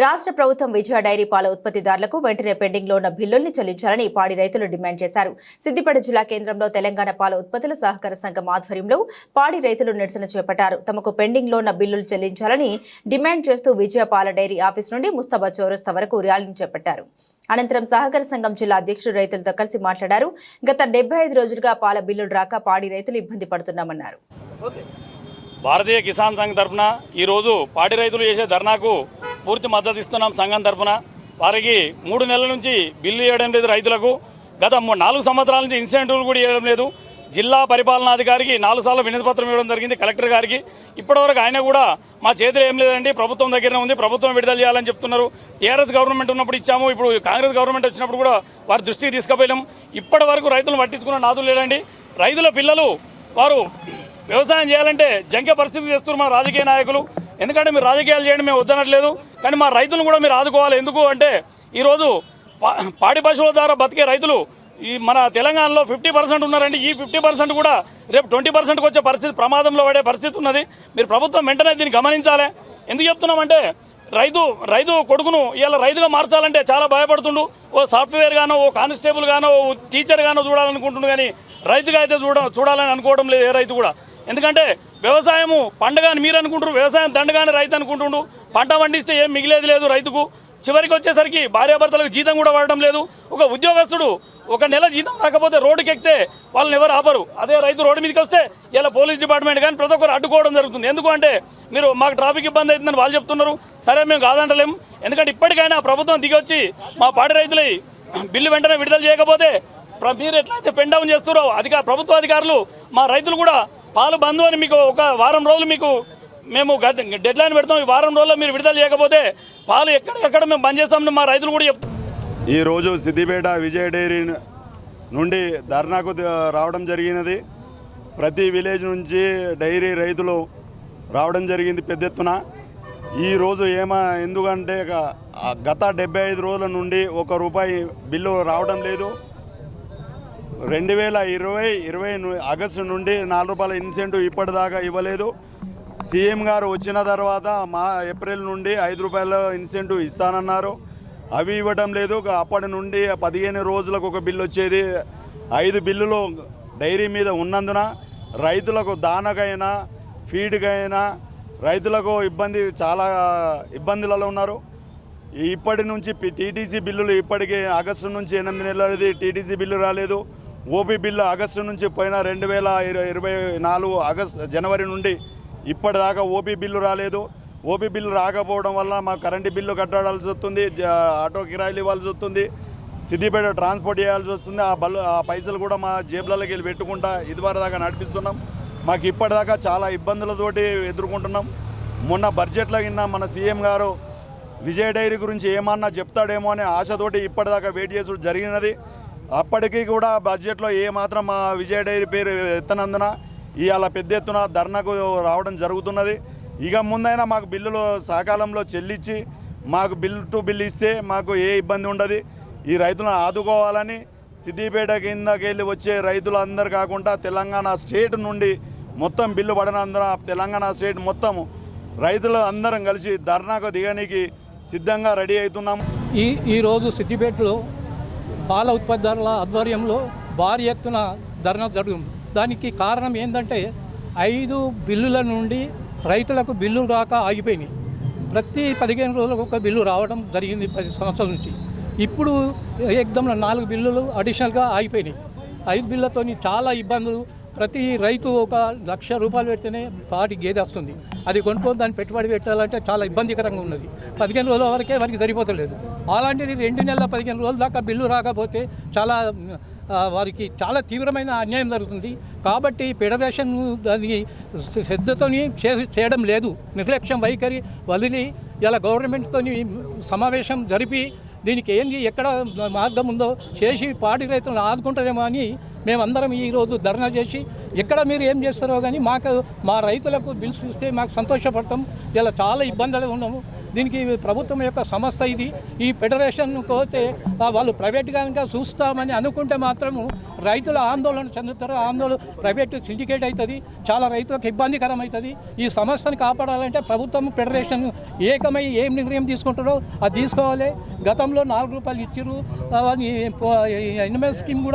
రాష్ట్ర ప్రభుత్వం విజయ డైరీ పాల ఉత్పత్తిదారులకు వెంటనే పెండింగ్లో ఉన్న బిల్లుల్ని చెల్లించాలని పాడి రైతులు డిమాండ్ చేశారు. సిద్దిపేట జిల్లా కేంద్రంలో తెలంగాణ పాల ఉత్పత్తుల సహకార సంఘం ఆధ్వర్యంలో పాడి రైతులు నిరసన చేపట్టారు. తమకు పెండింగ్లో ఉన్న బిల్లులు చెల్లించాలని డిమాండ్ చేస్తూ విజయ పాల డైరీ ఆఫీస్ నుండి ముస్తాబా చౌరస్తా వరకు ర్యాలీని చేపట్టారు. అనంతరం సహకార సంఘం జిల్లా అధ్యక్షుడు రైతులతో కలిసి మాట్లాడారు. గత డెబ్బై ఐదు రోజులుగా పాల బిల్లులు రాక పాడి రైతులు ఇబ్బంది పడుతున్నామన్నారు. భారతీయ కిసాన్ సంఘ్ తరఫున ఈరోజు పాడి రైతులు చేసే ధర్నాకు పూర్తి మద్దతు ఇస్తున్నాం సంఘం తరఫున వారికి మూడు నెలల నుంచి బిల్లు ఇవ్వడం లేదు రైతులకు. గత నాలుగు సంవత్సరాల నుంచి ఇన్సెంటివ్లు కూడా ఇవ్వడం లేదు. జిల్లా పరిపాలనాధికారికి నాలుగు సార్లు వినతిపత్రం ఇవ్వడం జరిగింది కలెక్టర్ గారికి. ఇప్పటివరకు ఆయన కూడా మా చేతిలో ఏం లేదండి ప్రభుత్వం దగ్గరనే ఉంది ప్రభుత్వం విడుదల చేయాలని చెప్తున్నారు. టీఆర్ఎస్ గవర్నమెంట్ ఉన్నప్పుడు ఇచ్చాము ఇప్పుడు కాంగ్రెస్ గవర్నమెంట్ వచ్చినప్పుడు కూడా వారి దృష్టికి తీసుకుపోయాం ఇప్పటి వరకు రైతులను పట్టించుకున్న నాదులు లేదండి రైతుల పిల్లలు వారు వ్యవసాయం చేయాలంటే జంకే పరిస్థితి చేస్తున్నారు మా రాజకీయ నాయకులు. ఎందుకంటే మీరు రాజకీయాలు చేయండి మేము వద్దనట్లేదు. కానీ మా రైతులను కూడా మీరు ఆదుకోవాలి. ఎందుకు అంటే ఈరోజు పా- పాడి పశువుల ద్వారా బతికే రైతులు ఈ మన తెలంగాణలో ఫిఫ్టీ పర్సెంట్ ఉన్నారండి. ఈ ఫిఫ్టీ పర్సెంట్ కూడా రేపు ట్వంటీ పర్సెంట్కి వచ్చే పరిస్థితి ప్రమాదంలో పడే పరిస్థితి ఉన్నది. మీరు ప్రభుత్వం వెంటనే దీన్ని గమనించాలి. ఎందుకు చెప్తున్నామంటే రైతు రైతు కొడుకును ఇలా రైతుగా మార్చాలంటే చాలా భయపడుతుండు. ఓ సాఫ్ట్వేర్ గానో ఓ కానిస్టేబుల్ గానో ఓ టీచర్ గానో చూడాలనుకుంటుండు కానీ రైతుగా అయితే చూడ చూడాలని అనుకోవడం లేదు ఏ రైతు కూడా. ఎందుకంటే వ్యవసాయము పండగ అని మీరు అనుకుంటారు వ్యవసాయం దండగానే రైతు అనుకుంటుండు. పంట పండిస్తే ఏం మిగిలేది లేదు రైతుకు. చివరికి వచ్చేసరికి భార్యాభర్తలకు జీతం కూడా పడడం లేదు. ఒక ఉద్యోగస్తుడు ఒక నెల జీతం రాకపోతే రోడ్డుకి ఎక్కితే వాళ్ళని ఎవరు ఆపరు. అదే రైతు రోడ్డు మీదకి వస్తే ఇలా పోలీస్ డిపార్ట్మెంట్ కానీ ప్రతి ఒక్కరు అడ్డుకోవడం జరుగుతుంది. ఎందుకు అంటే మీరు మాకు ట్రాఫిక్ ఇబ్బంది అవుతుందని వాళ్ళు చెప్తున్నారు. సరే మేము కాదంటలేము ఎందుకంటే ఇప్పటికైనా ప్రభుత్వం దిగొచ్చి మా పాడి రైతులై బిల్లు వెంటనే విడుదల చేయకపోతే ప్ర- మీరు ఎట్లయితే పెన్ డౌన్ చేస్తారో అధికార ప్రభుత్వ అధికారులు మా రైతులు కూడా పాలు బంధు అని మీకు ఒక వారం రోజులు మీకు మేము డెడ్ లైన్ పెడతాం. ఈ వారం రోజుల్లో మీరు విడుదల చేయకపోతే పాలు ఎక్కడెక్కడ మేము బంద్ చేస్తామని మా రైతులు కూడా చెప్తాం ఈరోజు సిద్దిపేట విజయ డైరీ నుండి ధర్నాకు రావడం జరిగినది. ప్రతి విలేజ్ నుంచి డైరీ రైతులు రావడం జరిగింది పెద్ద ఎత్తున. ఈరోజు ఏమా ఎందుకంటే గత డెబ్బై ఐదు రోజుల నుండి ఒక రూపాయి బిల్లు రావడం లేదు. రెండు వేల ఇరవై ఇరవై ఆగస్టు నుండి నాలుగు రూపాయల ఇన్సెంటివ్ ఇప్పటిదాకా ఇవ్వలేదు. సీఎం గారు వచ్చిన తర్వాత మా ఏప్రిల్ నుండి ఐదు రూపాయల ఇన్సెంటివ్ ఇస్తానన్నారు. అవి ఇవ్వడం లేదు. అప్పటి నుండి పదిహేను రోజులకు ఒక బిల్లు వచ్చేది. ఐదు బిల్లులు డైరీ మీద ఉన్నందున రైతులకు దానకైనా ఫీడ్కైనా రైతులకు ఇబ్బంది చాలా ఇబ్బందులలో ఉన్నారు. ఇప్పటి నుంచి టీటీసీ బిల్లులు ఇప్పటికే ఆగస్టు నుంచి ఎనిమిది నెలలది టీటీసీ బిల్లు రాలేదు. ఓపీ బిల్లు ఆగస్టు నుంచి పోయిన రెండు వేల ఇరవై నాలుగు ఆగస్టు జనవరి నుండి ఇప్పటిదాకా ఓపీ బిల్లు రాలేదు. ఓపీ బిల్లు రాకపోవడం వల్ల మా కరెంటు బిల్లు కట్టాల్సి వస్తుంది జ- ఆటో కిరాయిలు ఇవ్వాల్సి వస్తుంది సిద్దిపేట ట్రాన్స్పోర్ట్ చేయాల్సి వస్తుంది ఆ బల్లు ఆ పైసలు కూడా మా జేబులలోకి వెళ్ళి పెట్టుకుంటా ఇదివరకు దాకా నడిపిస్తున్నాం. మాకు ఇప్పటిదాకా చాలా ఇబ్బందులతోటి ఎదుర్కొంటున్నాం. మొన్న బడ్జెట్లో కింద మన సీఎం గారు విజయ డైరీ గురించి ఏమన్నా చెప్తాడేమో అనే ఆశతోటి ఇప్పటిదాకా వెయిట్ చేసుడు జరిగినది. అప్పటికీ కూడా బడ్జెట్లో ఏ మాత్రం మా విజయ డైరీ పేరు ఎత్తనందున ఇవాళ పెద్ద ఎత్తున ధర్నాకు రావడం జరుగుతున్నది. ఇక ముందైనా మాకు బిల్లులు సకాలంలో చెల్లించి మాకు బిల్ టు బిల్ ఇస్తే మాకు ఏ ఇబ్బంది ఉండదు. ఈ రైతులను ఆదుకోవాలని సిద్దిపేట కిందకి వెళ్ళి వచ్చే రైతులందరు కాకుండా తెలంగాణ స్టేట్ నుండి మొత్తం బిల్లు పడనందున తెలంగాణ స్టేట్ మొత్తం రైతులు అందరం కలిసి ధర్నాకు దిగడానికి సిద్ధంగా రెడీ అవుతున్నాము. ఈ ఈరోజు సిద్దిపేటలో పాల ఉత్పత్తిదారుల ఆధ్వర్యంలో భారీ ఎత్తున ధర్నా జరుగుతుంది. దానికి కారణం ఏంటంటే ఐదు బిల్లుల నుండి రైతులకు బిల్లు రాక ఆగిపోయినాయి. ప్రతి పదిహేను రోజులకు ఒక బిల్లు రావడం జరిగింది పది సంవత్సరాల నుంచి. ఇప్పుడు ఏకదంలో నాలుగు బిల్లులు అడిషనల్గా ఆగిపోయినాయి. ఐదు బిల్లులతోని చాలా ఇబ్బందులు. ప్రతి రైతు ఒక లక్ష రూపాయలు పెడితేనే పాటి గేదె వస్తుంది. అది కొనుక్కొని దాన్ని పెట్టుబడి పెట్టాలంటే చాలా ఇబ్బందికరంగా ఉన్నది. పదిహేను రోజుల వరకే వారికి సరిపోతలేదు. అలాంటిది రెండు నెలల పదిహేను రోజుల దాకా బిల్లు రాకపోతే చాలా వారికి చాలా తీవ్రమైన అన్యాయం జరుగుతుంది. కాబట్టి ఫెడరేషన్ దాన్ని శ్రద్ధతోని చేసి చేయడం లేదు. నిర్లక్ష్యం వైఖరి వదిలి ఇలా గవర్నమెంట్తోని సమావేశం జరిపి దీనికి ఏంది ఎక్కడ మార్గం ఉందో చేసి పాడి రైతులను ఆదుకుంటారేమో అని మేమందరం ఈరోజు ధర్నా చేసి ఎక్కడ మీరు ఏం చేస్తారో కానీ మాకు మా రైతులకు బిల్స్ ఇస్తే మాకు సంతోషపడతాం. ఇలా చాలా ఇబ్బందులు ఉన్నాము. దీనికి ప్రభుత్వం యొక్క సంస్థ ఇది ఈ ఫెడరేషన్ పోతే వాళ్ళు ప్రైవేట్గా కనుక చూస్తామని అనుకుంటే మాత్రము రైతులు ఆందోళన చెందుతారు ఆందోళన ప్రైవేట్ సిండికేట్ అవుతుంది చాలా రైతులకు ఇబ్బందికరం అవుతుంది ఈ సమస్యను కాపాడాలంటే ప్రభుత్వం ఫెడరేషన్ ఏకమై ఏం నిర్ణయం తీసుకుంటారో అది తీసుకోవాలి గతంలో నాలుగు రూపాయలు ఇచ్చారు అవన్నీ ఎనిమల్ స్కీమ్ కూడా